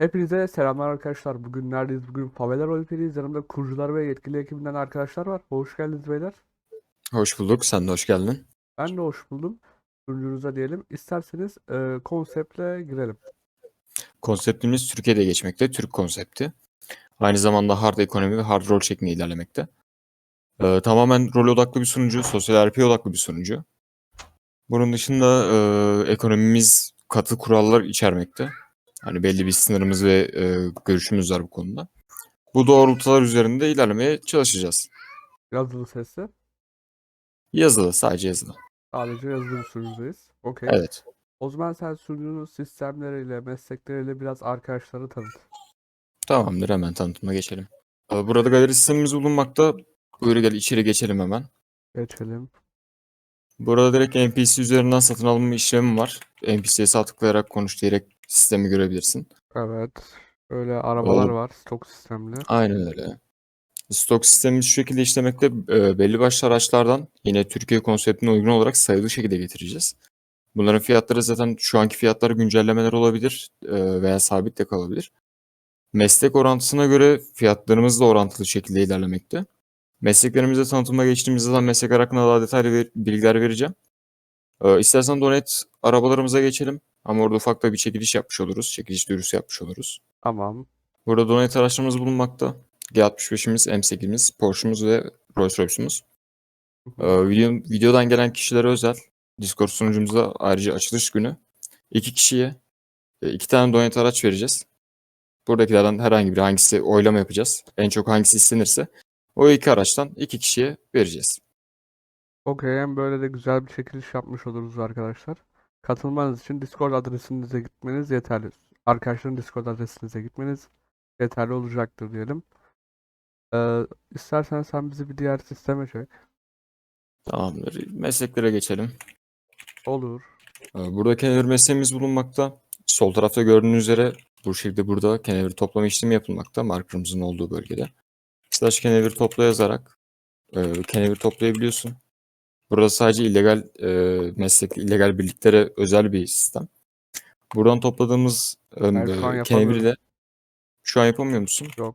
Hepinize selamlar arkadaşlar. Bugün neredeyiz? Bugün Favela Roleplay'deyiz. Yanımda kurucular ve yetkili ekibinden arkadaşlar var. Hoş geldiniz beyler. Hoş bulduk. Sen de hoş geldin. Ben de hoş buldum. Sunucunuza diyelim. İsterseniz e, konseptle girelim. Konseptimiz Türkiye'de geçmekte. Türk konsepti. Aynı zamanda hard ekonomi ve hard rol şeklinde ilerlemekte. Ee, tamamen rol odaklı bir sunucu, sosyal RP odaklı bir sunucu. Bunun dışında e, ekonomimiz katı kurallar içermekte. Hani belli bir sınırımız ve e, görüşümüz var bu konuda. Bu doğrultular üzerinde ilerlemeye çalışacağız. Yazılı sesli. Yazılı, sadece yazılı. Sadece yazılı bir sunucudayız. Okey. Evet. O zaman sen sunucunun sistemleriyle, meslekleriyle biraz arkadaşları tanıt. Tamamdır. Hemen tanıtıma geçelim. Ee, Burada galeri sistemimiz bulunmakta. Buyur gel içeri geçelim hemen. Geçelim. Burada direkt NPC üzerinden satın alma işlemi var. NPC'ye sağ tıklayarak konuş diyerek sistemi görebilirsin. Evet. Öyle arabalar Oo. var. Stok sistemli. Aynen öyle. Stok sistemimiz şu şekilde işlemekte. E, belli başlı araçlardan yine Türkiye konseptine uygun olarak sayılı şekilde getireceğiz. Bunların fiyatları zaten şu anki fiyatları güncellemeler olabilir e, veya sabit de kalabilir. Meslek orantısına göre fiyatlarımız da orantılı şekilde ilerlemekte. Mesleklerimize tanıtıma geçtiğimiz zaman meslek hakkında daha detaylı bilgiler vereceğim. Ee, istersen Donet arabalarımıza geçelim. Ama orada ufak da bir çekiliş yapmış oluruz. Çekiliş duyurusu yapmış oluruz. Tamam. Burada Donet araçlarımız bulunmakta. G65'imiz, M8'imiz, Porsche'umuz ve Rolls Royce'umuz. Ee, video, videodan gelen kişilere özel Discord sunucumuzda ayrıca açılış günü iki kişiye e, iki tane Donet araç vereceğiz. Buradakilerden herhangi biri hangisi oylama yapacağız. En çok hangisi istenirse o iki araçtan iki kişiye vereceğiz. Okey. Hem böyle de güzel bir çekiliş yapmış oluruz arkadaşlar. Katılmanız için Discord adresinize gitmeniz yeterli. Arkadaşların Discord adresinize gitmeniz yeterli olacaktır diyelim. Ee, istersen sen bizi bir diğer sisteme çek. Tamamdır. Mesleklere geçelim. Olur. Ee, Burada kenevir mesleğimiz bulunmakta. Sol tarafta gördüğünüz üzere bu şekilde burada kenevir toplama işlemi yapılmakta. Markerımızın olduğu bölgede. Slash kenevir topla yazarak e, kenevir toplayabiliyorsun. Burada sadece illegal e, meslek, illegal birliklere özel bir sistem. Buradan topladığımız e, Ben şu an e, de şu an yapamıyor musun? Yok.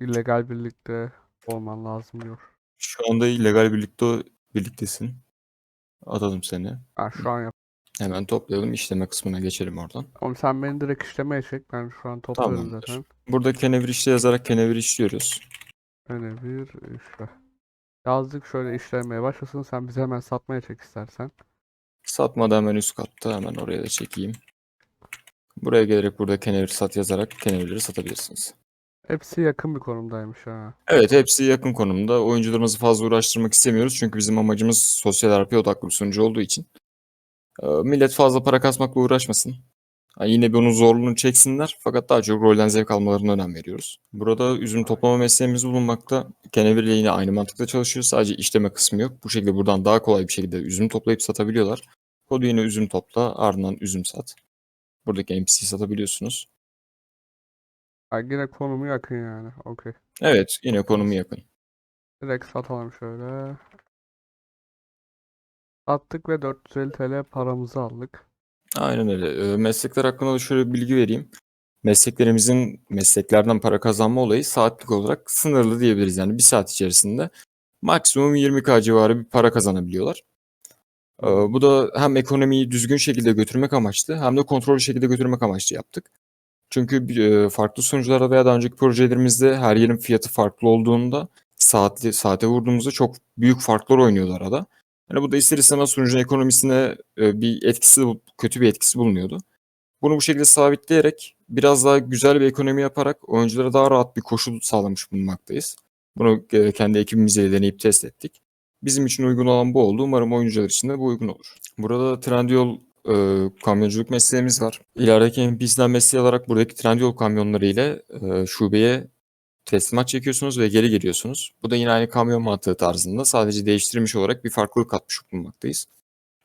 illegal birlikte olman lazım diyor. Şu anda illegal birlikte birliktesin. Atalım seni. Ha, şu an yap. Hemen toplayalım. işleme kısmına geçelim oradan. Oğlum sen beni direkt işlemeye çek. Ben şu an toplarım Tamamdır. zaten. Burada kenevir işte yazarak kenevir işliyoruz. Öne bir işle. Yazdık şöyle işlemeye başlasın. Sen bizi hemen satmaya çek istersen. Satmadan hemen üst katta hemen oraya da çekeyim. Buraya gelerek burada kenevir sat yazarak kenevirleri satabilirsiniz. Hepsi yakın bir konumdaymış ha. Evet hepsi yakın konumda. Oyuncularımızı fazla uğraştırmak istemiyoruz. Çünkü bizim amacımız sosyal RP odaklı bir sunucu olduğu için. Ee, millet fazla para kasmakla uğraşmasın. Ha, yine bir onun zorluğunu çeksinler. Fakat daha çok rolden zevk almalarına önem veriyoruz. Burada üzüm toplama mesleğimiz bulunmakta. Kenevir ile yine aynı mantıkla çalışıyor. Sadece işleme kısmı yok. Bu şekilde buradan daha kolay bir şekilde üzüm toplayıp satabiliyorlar. Kodu yine üzüm topla ardından üzüm sat. Buradaki NPC satabiliyorsunuz. Ha, yine konumu yakın yani. Okey. Evet yine konumu yakın. Direkt satalım şöyle. Sattık ve 450 TL paramızı aldık. Aynen öyle. Ee, Meslekler hakkında da şöyle bir bilgi vereyim. Mesleklerimizin mesleklerden para kazanma olayı saatlik olarak sınırlı diyebiliriz. Yani bir saat içerisinde maksimum 20k civarı bir para kazanabiliyorlar. Ee, bu da hem ekonomiyi düzgün şekilde götürmek amaçlı hem de kontrollü şekilde götürmek amaçlı yaptık. Çünkü e, farklı sunucularda veya daha önceki projelerimizde her yerin fiyatı farklı olduğunda saatli saate vurduğumuzda çok büyük farklar oynuyordu arada. Yani bu da ister istemez sunucunun ekonomisine e, bir etkisi, kötü bir etkisi bulunuyordu. Bunu bu şekilde sabitleyerek biraz daha güzel bir ekonomi yaparak oyunculara daha rahat bir koşul sağlamış bulunmaktayız. Bunu e, kendi ekibimizle deneyip test ettik. Bizim için uygun olan bu oldu. Umarım oyuncular için de bu uygun olur. Burada Trendyol e, kamyonculuk mesleğimiz var. İlerideki NPC'den mesleği alarak buradaki Trendyol kamyonları ile e, şubeye teslimat çekiyorsunuz ve geri geliyorsunuz. Bu da yine aynı kamyon mantığı tarzında sadece değiştirilmiş olarak bir farklılık katmış bulunmaktayız.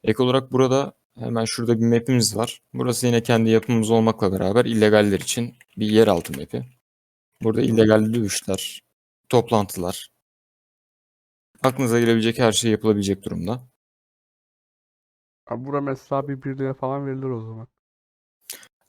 Ek olarak burada hemen şurada bir map'imiz var. Burası yine kendi yapımız olmakla beraber illegaller için bir yeraltı map'i. Burada illegal dövüşler, toplantılar, aklınıza gelebilecek her şey yapılabilecek durumda. Ha, bura mesela bir birliğe falan verilir o zaman.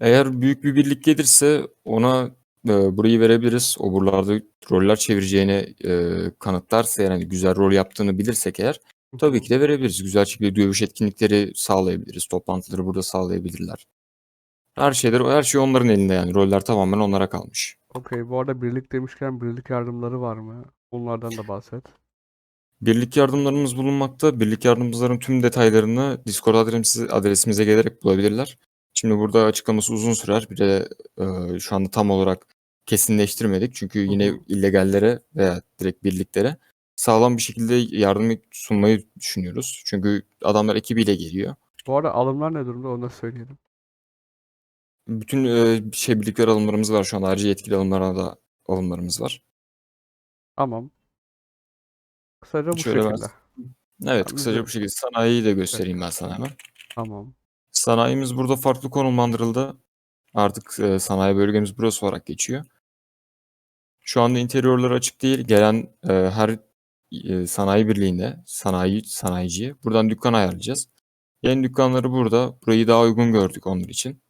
Eğer büyük bir birlik gelirse ona e, burayı verebiliriz. O buralarda roller çevireceğini e, kanıtlarsa yani güzel rol yaptığını bilirsek eğer tabii ki de verebiliriz. Güzel şekilde dövüş etkinlikleri sağlayabiliriz. Toplantıları burada sağlayabilirler. Her şeyler, her şey onların elinde yani. Roller tamamen onlara kalmış. Okey. Bu arada birlik demişken birlik yardımları var mı? Bunlardan da bahset. Birlik yardımlarımız bulunmakta. Birlik yardımcıların tüm detaylarını Discord adresimize, adresimize gelerek bulabilirler. Şimdi burada açıklaması uzun sürer. Bir de e, şu anda tam olarak kesinleştirmedik. Çünkü yine illegallere veya direkt birliklere sağlam bir şekilde yardım sunmayı düşünüyoruz. Çünkü adamlar ekibiyle geliyor. Bu arada alımlar ne durumda onu da söyleyelim. Bütün e, şey birlikler alımlarımız var şu anda. Ayrıca yetkili alımlara da alımlarımız var. Tamam. Kısaca bu Şöyle ben- şekilde. Evet, Tamam, kısaca bu şekilde sanayiyi de göstereyim ben sana hemen. Tamam. Sanayimiz burada farklı konumlandırıldı. Artık e, sanayi bölgemiz burası olarak geçiyor. Şu anda interiorları açık değil. Gelen e, her e, sanayi birliğinde sanayi sanayiciye buradan dükkan ayarlayacağız. Yeni dükkanları burada. Burayı daha uygun gördük onlar için.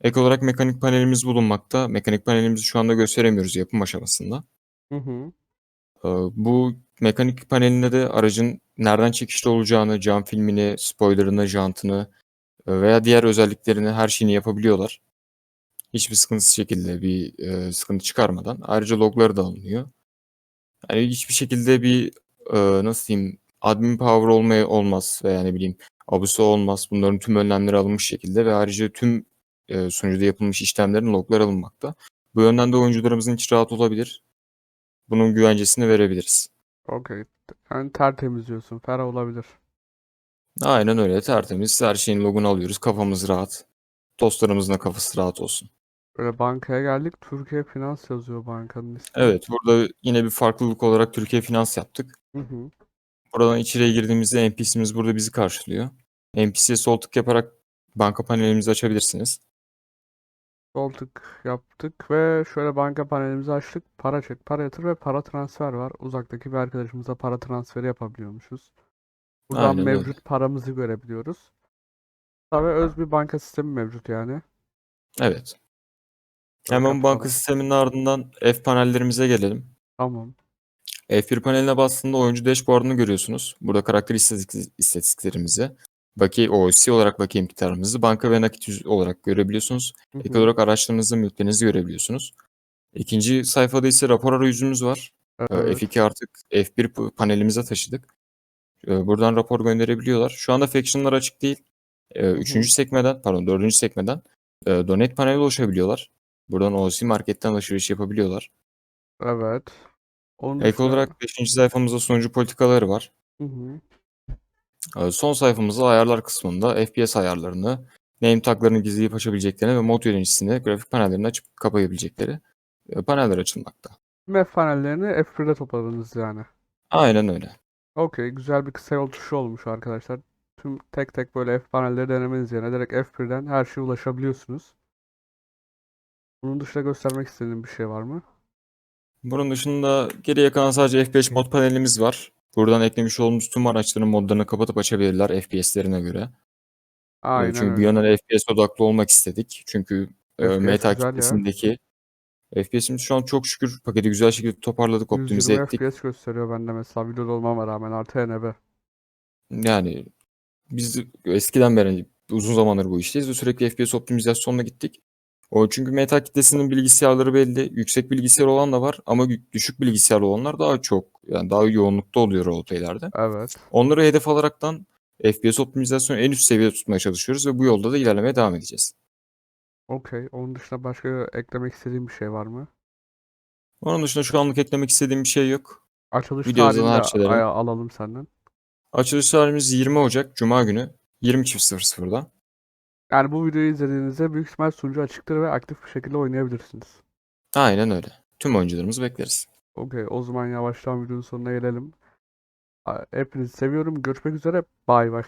Ek olarak mekanik panelimiz bulunmakta. Mekanik panelimizi şu anda gösteremiyoruz yapım aşamasında. Hı hı. Ee, Bu mekanik panelinde de aracın nereden çekişli olacağını, cam filmini, spoilerını, jantını e, veya diğer özelliklerini her şeyini yapabiliyorlar. Hiçbir sıkıntısız şekilde bir e, sıkıntı çıkarmadan. Ayrıca logları da alınıyor. Yani hiçbir şekilde bir e, nasıl diyeyim admin power olmaya olmaz veya ne bileyim abusu olmaz. Bunların tüm önlemleri alınmış şekilde ve ayrıca tüm e, sunucuda yapılmış işlemlerin logları alınmakta. Bu yönden de oyuncularımızın içi rahat olabilir. Bunun güvencesini verebiliriz. Okey. Yani tertemiz diyorsun. Ferah olabilir. Aynen öyle tertemiz. Her şeyin logunu alıyoruz. Kafamız rahat. Dostlarımızın da kafası rahat olsun. Böyle bankaya geldik. Türkiye Finans yazıyor bankanın ismi. Evet burada yine bir farklılık olarak Türkiye Finans yaptık. Hı hı. Buradan içeriye girdiğimizde NPC'miz burada bizi karşılıyor. NPC'ye sol tık yaparak banka panelimizi açabilirsiniz. Sol tık yaptık ve şöyle banka panelimizi açtık. Para çek, para yatır ve para transfer var. Uzaktaki bir arkadaşımıza para transferi yapabiliyormuşuz. Buradan Aynen öyle. mevcut paramızı görebiliyoruz. Tabii öz bir banka sistemi mevcut yani. Evet. Hemen banka sisteminin ardından F panellerimize gelelim. Tamam. F1 paneline bastığında oyuncu dashboard'unu görüyorsunuz. Burada karakter istatistik- istatistiklerimizi, bakiye OC olarak bakiye miktarımızı, banka ve nakit yüz olarak görebiliyorsunuz. Hı Ek hı. olarak araçlarınızı, mülklerinizi görebiliyorsunuz. İkinci sayfada ise rapor arayüzümüz var. Ee, Evet. F2 artık F1 p- panelimize taşıdık. Ee, Buradan rapor gönderebiliyorlar. Şu anda faction'lar açık değil. Ee, Üçüncü sekmeden, pardon dördüncü sekmeden e, donate paneli ulaşabiliyorlar. Buradan OC marketten alışveriş yapabiliyorlar. Evet. Onun Ek dışında- olarak 5. sayfamızda sunucu politikaları var. Hı hı. Ee, Son sayfamızda ayarlar kısmında FPS ayarlarını, name taglarını gizleyip açabileceklerini ve mod yöneticisini grafik panellerini açıp kapayabilecekleri e, paneller açılmakta. Map panellerini F1'de topladınız yani. Aynen öyle. Okey, güzel bir kısa yol tuşu olmuş arkadaşlar. Tüm tek tek böyle F panelleri denemeniz yerine direkt F1'den her şeye ulaşabiliyorsunuz. Bunun dışında göstermek istediğim bir şey var mı? Bunun dışında geriye kalan sadece F5 mod panelimiz var. Buradan eklemiş olduğumuz tüm araçların modlarını kapatıp açabilirler FPS'lerine göre. Ee, Aynen Çünkü bir yandan FPS odaklı olmak istedik. Çünkü e, FPS meta güzel ya. kitlesindeki FPS'imiz şu an çok şükür paketi güzel şekilde toparladık, optimize 120 ettik. FPS gösteriyor bende mesela videoda olmama rağmen artı NB. Yani biz eskiden beri uzun zamandır bu işteyiz ve sürekli FPS optimizasyonuna gittik. O çünkü meta kitlesinin bilgisayarları belli. Yüksek bilgisayar olan da var ama düşük bilgisayar olanlar daha çok yani daha yoğunlukta oluyor roleplay'lerde. Evet. Onları hedef alaraktan FPS optimizasyonu en üst seviyede tutmaya çalışıyoruz ve bu yolda da ilerlemeye devam edeceğiz. Okey. Onun dışında başka eklemek istediğim bir şey var mı? Onun dışında şu anlık eklemek istediğim bir şey yok. Açılış Videoda tarihini her şeyleri- aya- alalım senden. Açılış tarihimiz 20 Ocak Cuma günü 22.00'da. Yani bu videoyu izlediğinizde büyük ihtimal sunucu açıktır ve aktif bir şekilde oynayabilirsiniz. Aynen öyle. Tüm oyuncularımızı bekleriz. Okey, o zaman yavaştan videonun sonuna gelelim. Hepinizi seviyorum. Görüşmek üzere. Bay bay.